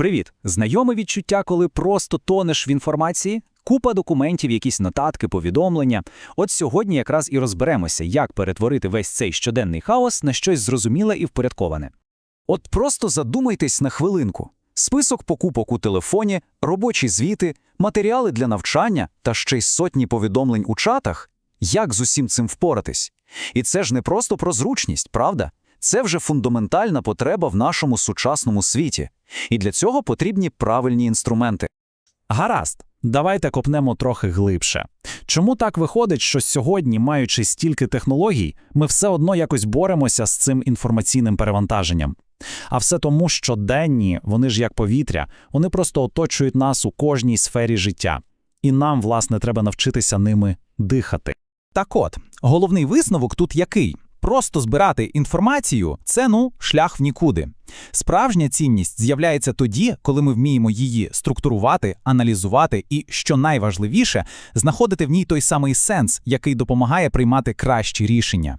Привіт! Знайоме відчуття, коли просто тонеш в інформації? Купа документів, якісь нотатки, повідомлення. От сьогодні якраз і розберемося, як перетворити весь цей щоденний хаос на щось зрозуміле і впорядковане. От просто задумайтесь на хвилинку. Список покупок у телефоні, робочі звіти, матеріали для навчання та ще й сотні повідомлень у чатах. Як з усім цим впоратись? І це ж не просто про зручність, правда? Це вже фундаментальна потреба в нашому сучасному світі. І для цього потрібні правильні інструменти. Гаразд, давайте копнемо трохи глибше. Чому так виходить, що сьогодні, маючи стільки технологій, ми все одно якось боремося з цим інформаційним перевантаженням? А все тому, що денні, вони ж як повітря, вони просто оточують нас у кожній сфері життя. І нам, власне, треба навчитися ними дихати. Так от, головний висновок тут який? Просто збирати інформацію це ну шлях в нікуди. Справжня цінність з'являється тоді, коли ми вміємо її структурувати, аналізувати і, що найважливіше, знаходити в ній той самий сенс, який допомагає приймати кращі рішення.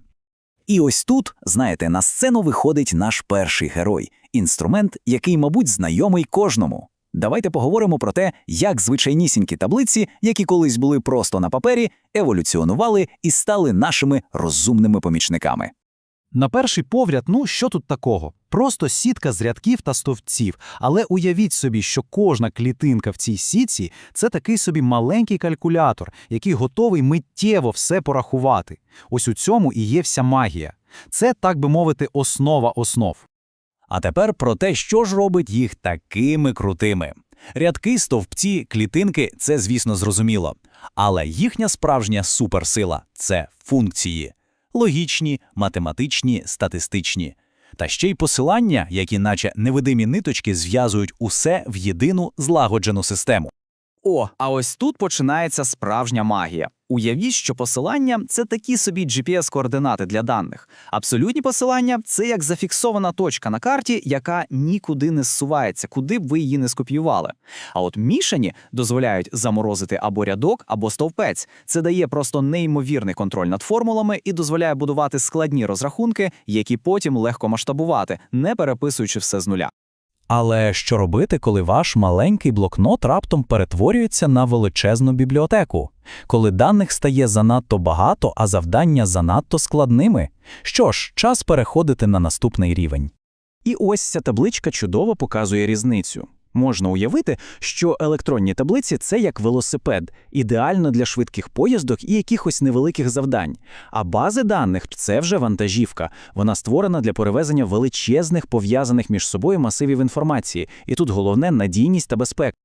І ось тут, знаєте, на сцену виходить наш перший герой інструмент, який, мабуть, знайомий кожному. Давайте поговоримо про те, як звичайнісінькі таблиці, які колись були просто на папері, еволюціонували і стали нашими розумними помічниками. На перший погляд, ну що тут такого? Просто сітка з рядків та стовпців. Але уявіть собі, що кожна клітинка в цій сітці це такий собі маленький калькулятор, який готовий миттєво все порахувати. Ось у цьому і є вся магія. Це, так би мовити, основа основ. А тепер про те, що ж робить їх такими крутими. Рядки, стовпці, клітинки це, звісно, зрозуміло. Але їхня справжня суперсила це функції логічні, математичні, статистичні. Та ще й посилання, які, наче невидимі ниточки, зв'язують усе в єдину злагоджену систему. О, а ось тут починається справжня магія. Уявіть, що посилання це такі собі GPS-координати для даних. Абсолютні посилання це як зафіксована точка на карті, яка нікуди не зсувається, куди б ви її не скопіювали. А от мішані дозволяють заморозити або рядок, або стовпець. Це дає просто неймовірний контроль над формулами і дозволяє будувати складні розрахунки, які потім легко масштабувати, не переписуючи все з нуля. Але що робити, коли ваш маленький блокнот раптом перетворюється на величезну бібліотеку? Коли даних стає занадто багато, а завдання занадто складними? Що ж, час переходити на наступний рівень. І ось ця табличка чудово показує різницю. Можна уявити, що електронні таблиці це як велосипед, ідеально для швидких поїздок і якихось невеликих завдань. А бази даних це вже вантажівка. Вона створена для перевезення величезних пов'язаних між собою масивів інформації. І тут головне надійність та безпека.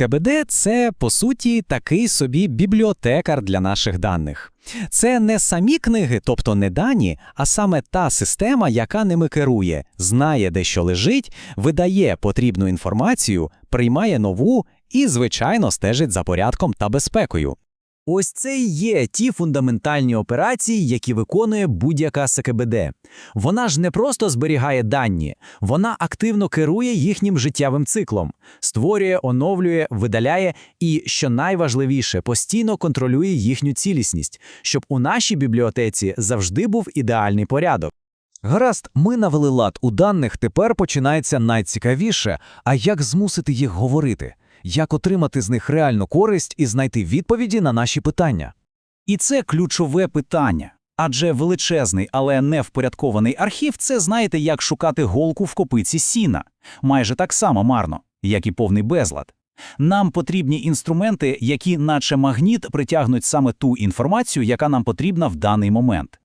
СКБД – це, по суті, такий собі бібліотекар для наших даних. Це не самі книги, тобто не дані, а саме та система, яка ними керує, знає, де що лежить, видає потрібну інформацію, приймає нову і, звичайно, стежить за порядком та безпекою. Ось це і є ті фундаментальні операції, які виконує будь-яка СКБД. Вона ж не просто зберігає дані, вона активно керує їхнім життєвим циклом, створює, оновлює, видаляє і, що найважливіше, постійно контролює їхню цілісність, щоб у нашій бібліотеці завжди був ідеальний порядок. Гаразд, ми навели лад у даних, тепер починається найцікавіше. А як змусити їх говорити? Як отримати з них реальну користь і знайти відповіді на наші питання? І це ключове питання. Адже величезний, але не впорядкований архів це знаєте, як шукати голку в копиці сіна. Майже так само марно, як і повний безлад. Нам потрібні інструменти, які, наче магніт, притягнуть саме ту інформацію, яка нам потрібна в даний момент.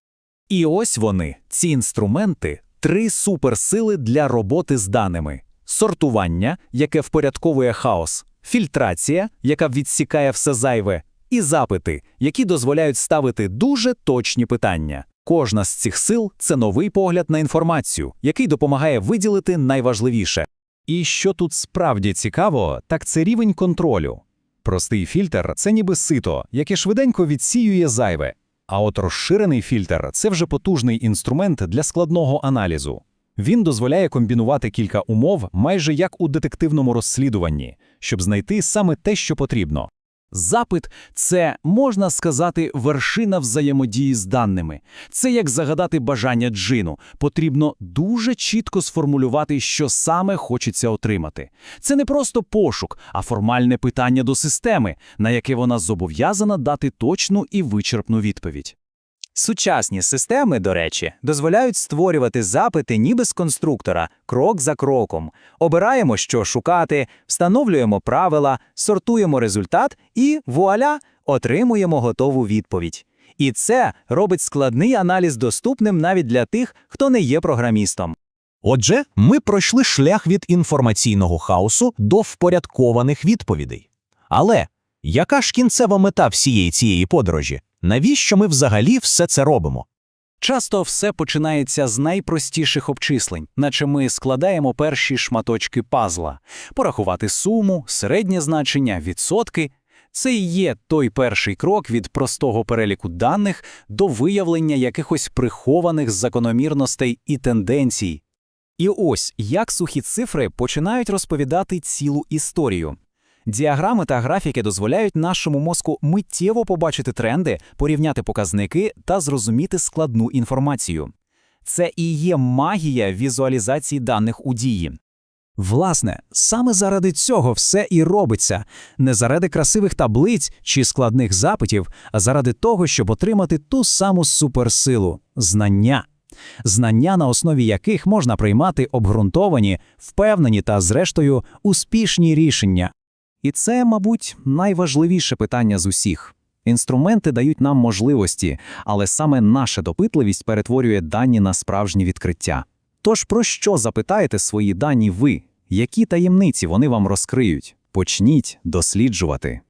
І ось вони, ці інструменти, три суперсили для роботи з даними: сортування, яке впорядковує хаос, фільтрація, яка відсікає все зайве, і запити, які дозволяють ставити дуже точні питання. Кожна з цих сил це новий погляд на інформацію, який допомагає виділити найважливіше. І що тут справді цікаво, так це рівень контролю. Простий фільтр це ніби сито, яке швиденько відсіює зайве. А от розширений фільтр це вже потужний інструмент для складного аналізу. Він дозволяє комбінувати кілька умов майже як у детективному розслідуванні, щоб знайти саме те, що потрібно. Запит це, можна сказати, вершина взаємодії з даними. Це як загадати бажання джину. Потрібно дуже чітко сформулювати, що саме хочеться отримати. Це не просто пошук, а формальне питання до системи, на яке вона зобов'язана дати точну і вичерпну відповідь. Сучасні системи, до речі, дозволяють створювати запити ніби з конструктора, крок за кроком. Обираємо, що шукати, встановлюємо правила, сортуємо результат і, вуаля, отримуємо готову відповідь. І це робить складний аналіз доступним навіть для тих, хто не є програмістом. Отже, ми пройшли шлях від інформаційного хаосу до впорядкованих відповідей. Але яка ж кінцева мета всієї цієї подорожі? Навіщо ми взагалі все це робимо? Часто все починається з найпростіших обчислень, наче ми складаємо перші шматочки пазла. Порахувати суму, середнє значення, відсотки – це і є той перший крок від простого переліку даних до виявлення якихось прихованих закономірностей і тенденцій. І ось як сухі цифри починають розповідати цілу історію. Діаграми та графіки дозволяють нашому мозку миттєво побачити тренди, порівняти показники та зрозуміти складну інформацію. Це і є магія візуалізації даних у дії. Власне, саме заради цього все і робиться, не заради красивих таблиць чи складних запитів, а заради того, щоб отримати ту саму суперсилу знання. Знання, на основі яких можна приймати обґрунтовані, впевнені та, зрештою, успішні рішення. І це, мабуть, найважливіше питання з усіх. Інструменти дають нам можливості, але саме наша допитливість перетворює дані на справжні відкриття. Тож про що запитаєте свої дані ви? Які таємниці вони вам розкриють? Почніть досліджувати.